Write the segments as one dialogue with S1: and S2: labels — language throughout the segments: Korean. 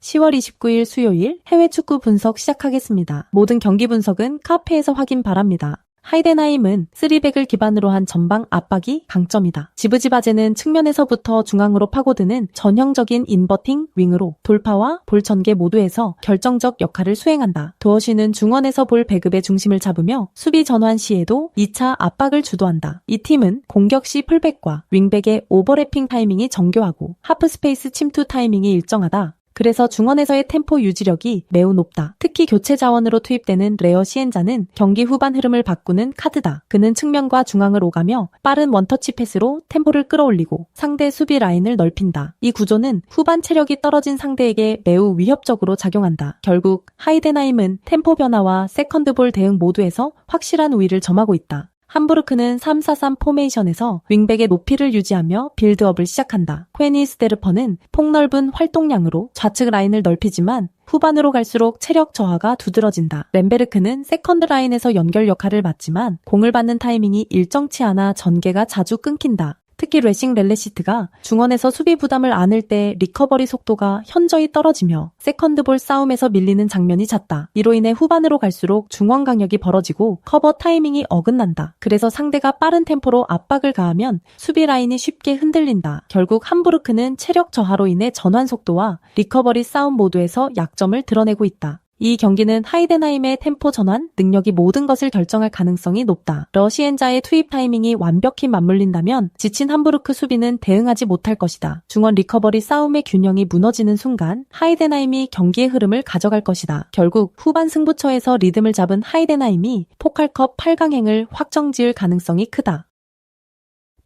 S1: 10월 29일 수요일 해외 축구 분석 시작하겠습니다. 모든 경기 분석은 카페에서 확인 바랍니다. 하이덴하임은 3백을 기반으로 한 전방 압박이 강점이다. 지브지바제는 측면에서부터 중앙으로 파고드는 전형적인 인버팅 윙으로 돌파와 볼 전개 모두에서 결정적 역할을 수행한다. 도어시는 중원에서 볼 배급의 중심을 잡으며 수비 전환 시에도 2차 압박을 주도한다. 이 팀은 공격 시 풀백과 윙백의 오버래핑 타이밍이 정교하고 하프 스페이스 침투 타이밍이 일정하다. 그래서 중원에서의 템포 유지력이 매우 높다. 특히 교체 자원으로 투입되는 레어 시엔자는 경기 후반 흐름을 바꾸는 카드다. 그는 측면과 중앙을 오가며 빠른 원터치 패스로 템포를 끌어올리고 상대 수비 라인을 넓힌다. 이 구조는 후반 체력이 떨어진 상대에게 매우 위협적으로 작용한다. 결국 하이데나임은 템포 변화와 세컨드볼 대응 모두에서 확실한 우위를 점하고 있다. 함부르크는 3-4-3 포메이션에서 윙백의 높이를 유지하며 빌드업을 시작한다. 코에니 스테르퍼는 폭넓은 활동량으로 좌측 라인을 넓히지만 후반으로 갈수록 체력 저하가 두드러진다. 램베르크는 세컨드 라인에서 연결 역할을 맡지만 공을 받는 타이밍이 일정치 않아 전개가 자주 끊긴다. 특히 레싱 렐레시트가 중원에서 수비 부담을 안을 때 리커버리 속도가 현저히 떨어지며 세컨드볼 싸움에서 밀리는 장면이 잦다. 이로 인해 후반으로 갈수록 중원 강력이 벌어지고 커버 타이밍이 어긋난다. 그래서 상대가 빠른 템포로 압박을 가하면 수비 라인이 쉽게 흔들린다. 결국 함부르크는 체력 저하로 인해 전환 속도와 리커버리 싸움 모두에서 약점을 드러내고 있다. 이 경기는 하이덴하임의 템포 전환, 능력이 모든 것을 결정할 가능성이 높다. 러시엔자의 투입 타이밍이 완벽히 맞물린다면 지친 함부르크 수비는 대응하지 못할 것이다. 중원 리커버리 싸움의 균형이 무너지는 순간 하이덴하임이 경기의 흐름을 가져갈 것이다. 결국 후반 승부처에서 리듬을 잡은 하이덴하임이 포칼컵 8강행을 확정지을 가능성이 크다.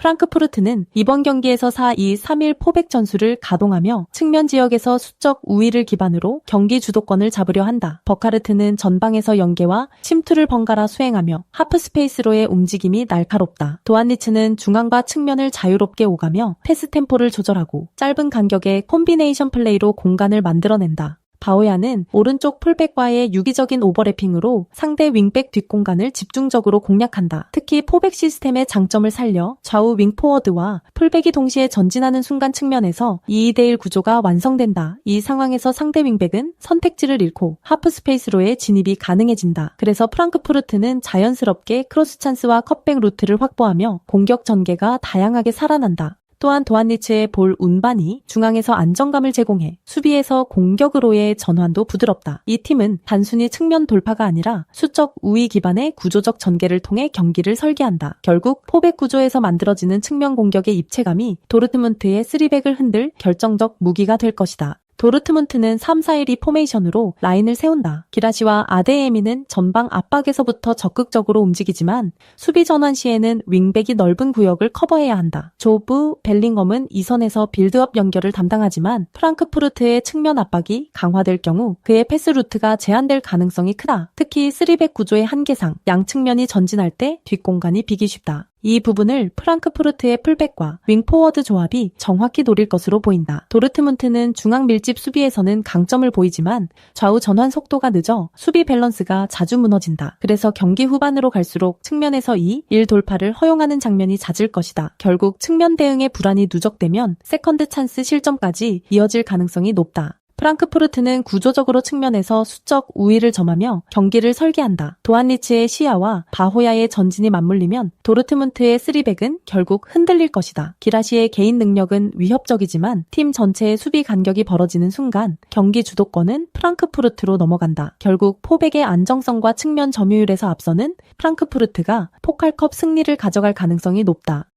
S1: 프랑크푸르트는 이번 경기에서 4-2-3-1 포백 전술을 가동하며 측면 지역에서 수적 우위를 기반으로 경기 주도권을 잡으려 한다. 버카르트는 전방에서 연계와 침투를 번갈아 수행하며 하프 스페이스로의 움직임이 날카롭다. 도안리츠는 중앙과 측면을 자유롭게 오가며 패스 템포를 조절하고 짧은 간격의 콤비네이션 플레이로 공간을 만들어낸다. 바오야는 오른쪽 풀백과의 유기적인 오버래핑으로 상대 윙백 뒷공간을 집중적으로 공략한다. 특히 포백 시스템의 장점을 살려 좌우 윙포워드와 풀백이 동시에 전진하는 순간 측면에서 2대1 구조가 완성된다. 이 상황에서 상대 윙백은 선택지를 잃고 하프 스페이스로의 진입이 가능해진다. 그래서 프랑크푸르트는 자연스럽게 크로스 찬스와 컷백 루트를 확보하며 공격 전개가 다양하게 살아난다. 또한 도안리츠의 볼 운반이 중앙에서 안정감을 제공해 수비에서 공격으로의 전환도 부드럽다. 이 팀은 단순히 측면 돌파가 아니라 수적 우위 기반의 구조적 전개를 통해 경기를 설계한다. 결국 포백 구조에서 만들어지는 측면 공격의 입체감이 도르트문트의 3백을 흔들 결정적 무기가 될 것이다. 도르트문트는 3-4-1-2 포메이션으로 라인을 세운다. 기라시와 아데에미는 전방 압박에서부터 적극적으로 움직이지만 수비 전환 시에는 윙백이 넓은 구역을 커버해야 한다. 조브 벨링엄은 이선에서 빌드업 연결을 담당하지만 프랑크푸르트의 측면 압박이 강화될 경우 그의 패스 루트가 제한될 가능성이 크다. 특히 3백 구조의 한계상 양측면이 전진할 때 뒷공간이 비기 쉽다. 이 부분을 프랑크푸르트의 풀백과 윙포워드 조합이 정확히 노릴 것으로 보인다. 도르트문트는 중앙 밀집 수비에서는 강점을 보이지만 좌우 전환 속도가 늦어 수비 밸런스가 자주 무너진다. 그래서 경기 후반으로 갈수록 측면에서 2, 1 돌파를 허용하는 장면이 잦을 것이다. 결국 측면 대응의 불안이 누적되면 세컨드 찬스 실점까지 이어질 가능성이 높다. 프랑크푸르트는 구조적으로 측면에서 수적 우위를 점하며 경기를 설계한다. 도안리츠의 시야와 바호야의 전진이 맞물리면 도르트문트의 쓰리백은 결국 흔들릴 것이다. 기라시의 개인 능력은 위협적이지만 팀 전체의 수비 간격이 벌어지는 순간 경기 주도권은 프랑크푸르트로 넘어간다. 결국 포백의 안정성과 측면 점유율에서 앞서는 프랑크푸르트가 포칼컵 승리를 가져갈 가능성이 높다.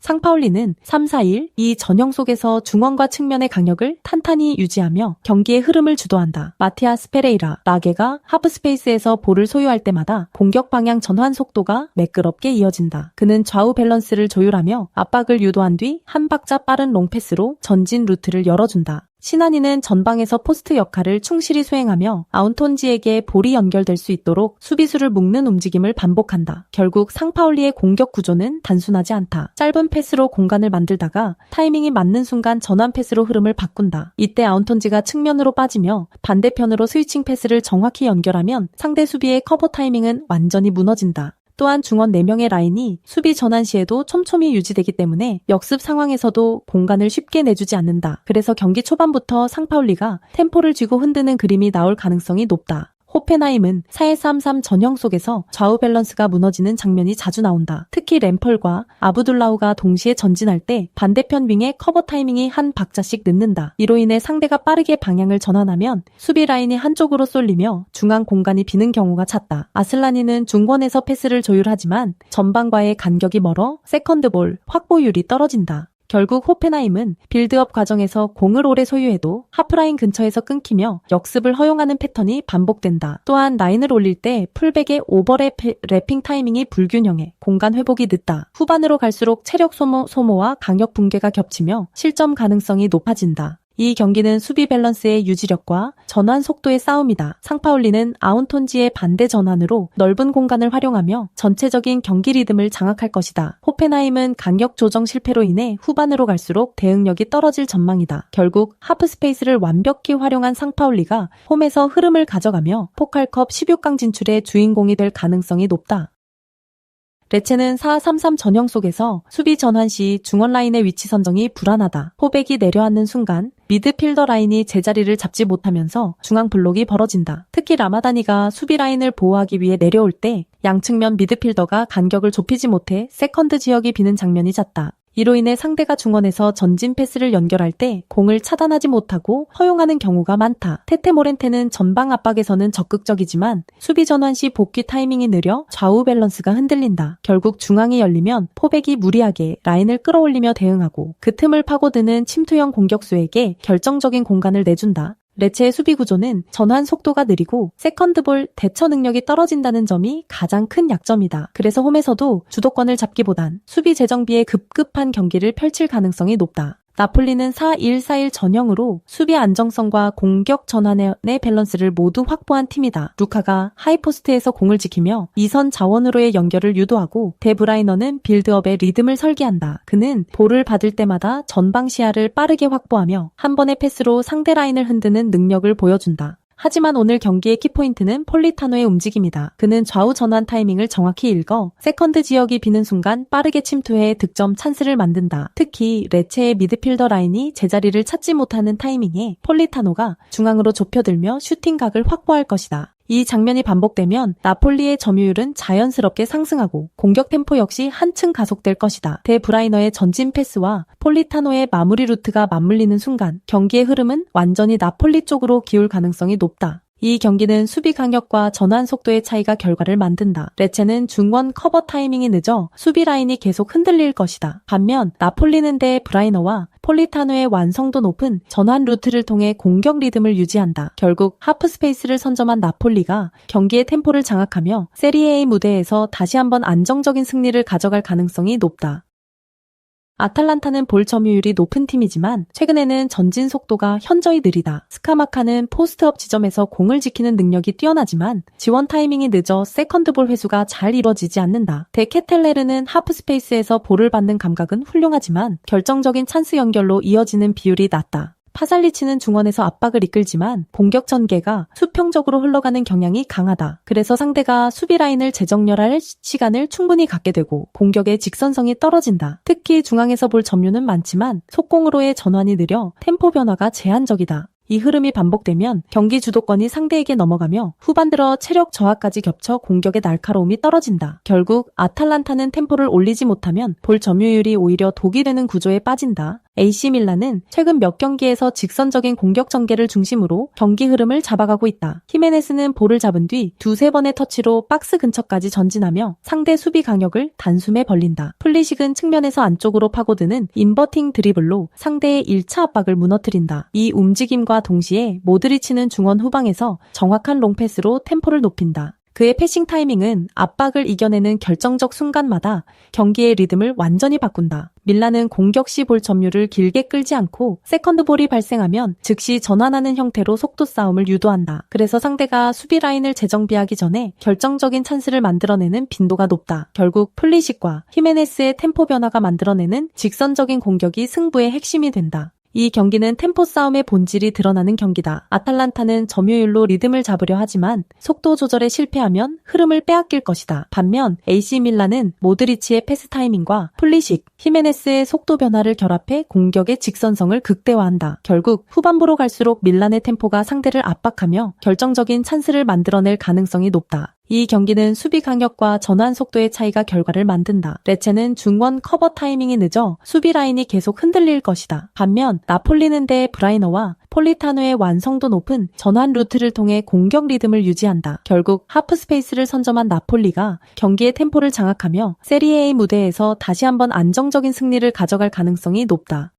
S1: 상파울리는 3-4-1이 전형 속에서 중원과 측면의 강력을 탄탄히 유지하며 경기의 흐름을 주도한다. 마티아스 페레이라, 라게가 하프 스페이스에서 볼을 소유할 때마다 공격 방향 전환 속도가 매끄럽게 이어진다. 그는 좌우 밸런스를 조율하며 압박을 유도한 뒤 한 박자 빠른 롱패스로 전진 루트를 열어준다. 신한이는 전방에서 포스트 역할을 충실히 수행하며 아운톤지에게 볼이 연결될 수 있도록 수비수를 묶는 움직임을 반복한다. 결국 상파울리의 공격 구조는 단순하지 않다. 짧은 패스로 공간을 만들다가 타이밍이 맞는 순간 전환 패스로 흐름을 바꾼다. 이때 아운톤지가 측면으로 빠지며 반대편으로 스위칭 패스를 정확히 연결하면 상대 수비의 커버 타이밍은 완전히 무너진다. 또한 중원 4명의 라인이 수비 전환 시에도 촘촘히 유지되기 때문에 역습 상황에서도 공간을 쉽게 내주지 않는다. 그래서 경기 초반부터 상파울리가 템포를 쥐고 흔드는 그림이 나올 가능성이 높다. 호펜하임은 4-3-3 전형 속에서 좌우 밸런스가 무너지는 장면이 자주 나온다. 특히 램펄과 아부둘라우가 동시에 전진할 때 반대편 윙의 커버 타이밍이 한 박자씩 늦는다. 이로 인해 상대가 빠르게 방향을 전환하면 수비 라인이 한쪽으로 쏠리며 중앙 공간이 비는 경우가 잦다. 아슬라니는 중권에서 패스를 조율하지만 전방과의 간격이 멀어 세컨드볼 확보율이 떨어진다. 결국 호펜하임은 빌드업 과정에서 공을 오래 소유해도 하프라인 근처에서 끊기며 역습을 허용하는 패턴이 반복된다. 또한 라인을 올릴 때 풀백의 오버랩 래핑 타이밍이 불균형해 공간 회복이 늦다. 후반으로 갈수록 체력 소모, 소모와 강력 붕괴가 겹치며 실점 가능성이 높아진다. 이 경기는 수비 밸런스의 유지력과 전환 속도의 싸움이다. 상파울리는 아운톤지의 반대 전환으로 넓은 공간을 활용하며 전체적인 경기 리듬을 장악할 것이다. 호펜하임은 간격 조정 실패로 인해 후반으로 갈수록 대응력이 떨어질 전망이다. 결국 하프 스페이스를 완벽히 활용한 상파울리가 홈에서 흐름을 가져가며 포칼컵 16강 진출의 주인공이 될 가능성이 높다. 레체는 4-3-3 전형 속에서 수비 전환 시 중원 라인의 위치 선정이 불안하다. 포백이 내려앉는 순간 미드필더 라인이 제자리를 잡지 못하면서 중앙 블록이 벌어진다. 특히 라마다니가 수비 라인을 보호하기 위해 내려올 때 양측면 미드필더가 간격을 좁히지 못해 세컨드 지역이 비는 장면이 잦다. 이로 인해 상대가 중원에서 전진 패스를 연결할 때 공을 차단하지 못하고 허용하는 경우가 많다. 테테 모렌테는 전방 압박에서는 적극적이지만 수비 전환 시 복귀 타이밍이 느려 좌우 밸런스가 흔들린다. 결국 중앙이 열리면 포백이 무리하게 라인을 끌어올리며 대응하고 그 틈을 파고드는 침투형 공격수에게 결정적인 공간을 내준다. 레체의 수비 구조는 전환 속도가 느리고 세컨드볼 대처 능력이 떨어진다는 점이 가장 큰 약점이다. 그래서 홈에서도 주도권을 잡기보단 수비 재정비에 급급한 경기를 펼칠 가능성이 높다. 나폴리는 4-1-4-1 전형으로 수비 안정성과 공격 전환의 밸런스를 모두 확보한 팀이다. 루카가 하이포스트에서 공을 지키며 이선 자원으로의 연결을 유도하고 데브라이너는 빌드업의 리듬을 설계한다. 그는 볼을 받을 때마다 전방 시야를 빠르게 확보하며 한 번의 패스로 상대 라인을 흔드는 능력을 보여준다. 하지만 오늘 경기의 키포인트는 폴리타노의 움직임이다. 그는 좌우 전환 타이밍을 정확히 읽어 세컨드 지역이 비는 순간 빠르게 침투해 득점 찬스를 만든다. 특히 레체의 미드필더 라인이 제자리를 찾지 못하는 타이밍에 폴리타노가 중앙으로 좁혀들며 슈팅각을 확보할 것이다. 이 장면이 반복되면 나폴리의 점유율은 자연스럽게 상승하고 공격 템포 역시 한층 가속될 것이다. 데 브라이너의 전진 패스와 폴리타노의 마무리 루트가 맞물리는 순간 경기의 흐름은 완전히 나폴리 쪽으로 기울 가능성이 높다. 이 경기는 수비 강력과 전환 속도의 차이가 결과를 만든다. 레체는 중원 커버 타이밍이 늦어 수비 라인이 계속 흔들릴 것이다. 반면 나폴리는 대 브라이너와 폴리타노의 완성도 높은 전환 루트를 통해 공격 리듬을 유지한다. 결국 하프 스페이스를 선점한 나폴리가 경기의 템포를 장악하며 세리에의 무대에서 다시 한번 안정적인 승리를 가져갈 가능성이 높다. 아탈란타는 볼 점유율이 높은 팀이지만 최근에는 전진 속도가 현저히 느리다. 스카마카는 포스트업 지점에서 공을 지키는 능력이 뛰어나지만 지원 타이밍이 늦어 세컨드볼 회수가 잘 이뤄지지 않는다. 데케텔레르는 하프 스페이스에서 볼을 받는 감각은 훌륭하지만 결정적인 찬스 연결로 이어지는 비율이 낮다. 파살리치는 중원에서 압박을 이끌지만 공격 전개가 수평적으로 흘러가는 경향이 강하다. 그래서 상대가 수비 라인을 재정렬할 시간을 충분히 갖게 되고 공격의 직선성이 떨어진다. 특히 중앙에서 볼 점유는 많지만 속공으로의 전환이 느려 템포 변화가 제한적이다. 이 흐름이 반복되면 경기 주도권이 상대에게 넘어가며 후반 들어 체력 저하까지 겹쳐 공격의 날카로움이 떨어진다. 결국 아탈란타는 템포를 올리지 못하면 볼 점유율이 오히려 독이 되는 구조에 빠진다. AC 밀란은 최근 몇 경기에서 직선적인 공격 전개를 중심으로 경기 흐름을 잡아가고 있다. 히메네스는 볼을 잡은 뒤 두세 번의 터치로 박스 근처까지 전진하며 상대 수비 강역을 단숨에 벌린다. 플리식은 측면에서 안쪽으로 파고드는 인버팅 드리블로 상대의 1차 압박을 무너뜨린다. 이 움직임과 동시에 모드리치는 중원 후방에서 정확한 롱패스로 템포를 높인다. 그의 패싱 타이밍은 압박을 이겨내는 결정적 순간마다 경기의 리듬을 완전히 바꾼다. 밀라는 공격 시 볼 점유를 길게 끌지 않고 세컨드 볼이 발생하면 즉시 전환하는 형태로 속도 싸움을 유도한다. 그래서 상대가 수비 라인을 재정비하기 전에 결정적인 찬스를 만들어내는 빈도가 높다. 결국 플리식과 히메네스의 템포 변화가 만들어내는 직선적인 공격이 승부의 핵심이 된다. 이 경기는 템포 싸움의 본질이 드러나는 경기다. 아탈란타는 점유율로 리듬을 잡으려 하지만 속도 조절에 실패하면 흐름을 빼앗길 것이다. 반면 AC 밀란은 모드리치의 패스 타이밍과 플리식, 히메네스의 속도 변화를 결합해 공격의 직선성을 극대화한다. 결국 후반부로 갈수록 밀란의 템포가 상대를 압박하며 결정적인 찬스를 만들어낼 가능성이 높다. 이 경기는 수비 강력과 전환 속도의 차이가 결과를 만든다. 레체는 중원 커버 타이밍이 늦어 수비 라인이 계속 흔들릴 것이다. 반면 나폴리는 대 브라이너와 폴리타노의 완성도 높은 전환 루트를 통해 공격 리듬을 유지한다. 결국 하프 스페이스를 선점한 나폴리가 경기의 템포를 장악하며 세리에의 무대에서 다시 한번 안정적인 승리를 가져갈 가능성이 높다.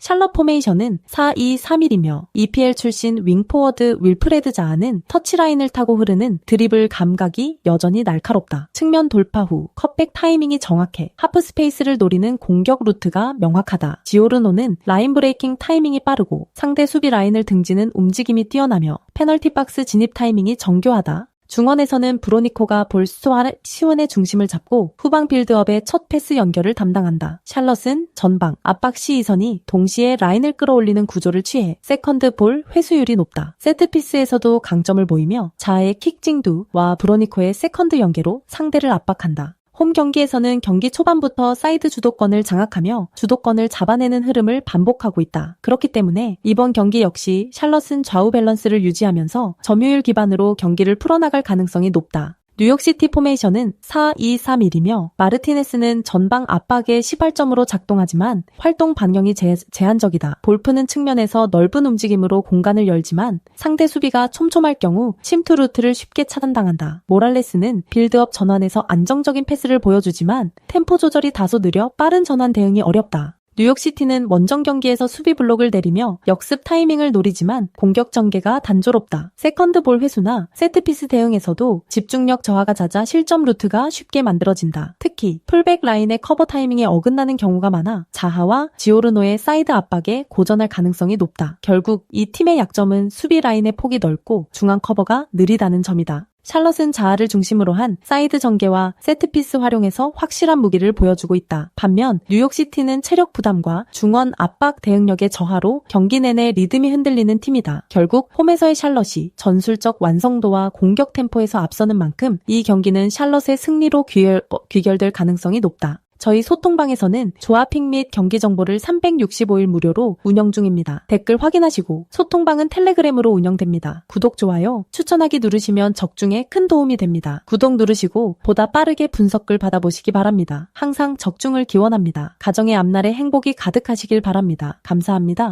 S1: 샬럿 포메이션은 4-2-3-1이며 EPL 출신 윙포워드 윌프레드 자아는 터치라인을 타고 흐르는 드리블 감각이 여전히 날카롭다. 측면 돌파 후 컷백 타이밍이 정확해 하프 스페이스를 노리는 공격 루트가 명확하다. 지오르노는 라인 브레이킹 타이밍이 빠르고 상대 수비 라인을 등지는 움직임이 뛰어나며 페널티 박스 진입 타이밍이 정교하다. 중원에서는 브로니코가 볼스와 시원의 중심을 잡고 후방 빌드업의 첫 패스 연결을 담당한다. 샬럿은 전방, 압박 시 이선이 동시에 라인을 끌어올리는 구조를 취해 세컨드 볼 회수율이 높다. 세트피스에서도 강점을 보이며 자아의 킥징두와 브로니코의 세컨드 연계로 상대를 압박한다. 홈 경기에서는 경기 초반부터 사이드 주도권을 장악하며 주도권을 잡아내는 흐름을 반복하고 있다. 그렇기 때문에 이번 경기 역시 샬럿은 좌우 밸런스를 유지하면서 점유율 기반으로 경기를 풀어나갈 가능성이 높다. 뉴욕시티 포메이션은 4-2-3-1이며 마르티네스는 전방 압박의 시발점으로 작동하지만 활동 반경이 제, 제한적이다. 볼프는 측면에서 넓은 움직임으로 공간을 열지만 상대 수비가 촘촘할 경우 침투 루트를 쉽게 차단당한다. 모랄레스는 빌드업 전환에서 안정적인 패스를 보여주지만 템포 조절이 다소 느려 빠른 전환 대응이 어렵다. 뉴욕시티는 원정 경기에서 수비 블록을 내리며 역습 타이밍을 노리지만 공격 전개가 단조롭다. 세컨드 볼 회수나 세트피스 대응에서도 집중력 저하가 잦아 실점 루트가 쉽게 만들어진다. 특히 풀백 라인의 커버 타이밍에 어긋나는 경우가 많아 자하와 지오르노의 사이드 압박에 고전할 가능성이 높다. 결국 이 팀의 약점은 수비 라인의 폭이 넓고 중앙 커버가 느리다는 점이다. 샬럿은 자아를 중심으로 한 사이드 전개와 세트피스 활용에서 확실한 무기를 보여주고 있다. 반면 뉴욕시티는 체력 부담과 중원 압박 대응력의 저하로 경기 내내 리듬이 흔들리는 팀이다. 결국 홈에서의 샬럿이 전술적 완성도와 공격 템포에서 앞서는 만큼 이 경기는 샬럿의 승리로 귀결, 어, 귀결될 가능성이 높다. 저희 소통방에서는 조합핑 및 경기 정보를 365일 무료로 운영 중입니다. 댓글 확인하시고 소통방은 텔레그램으로 운영됩니다. 구독, 좋아요, 추천하기 누르시면 적중에 큰 도움이 됩니다. 구독 누르시고 보다 빠르게 분석글 받아보시기 바랍니다. 항상 적중을 기원합니다. 가정의 앞날에 행복이 가득하시길 바랍니다. 감사합니다.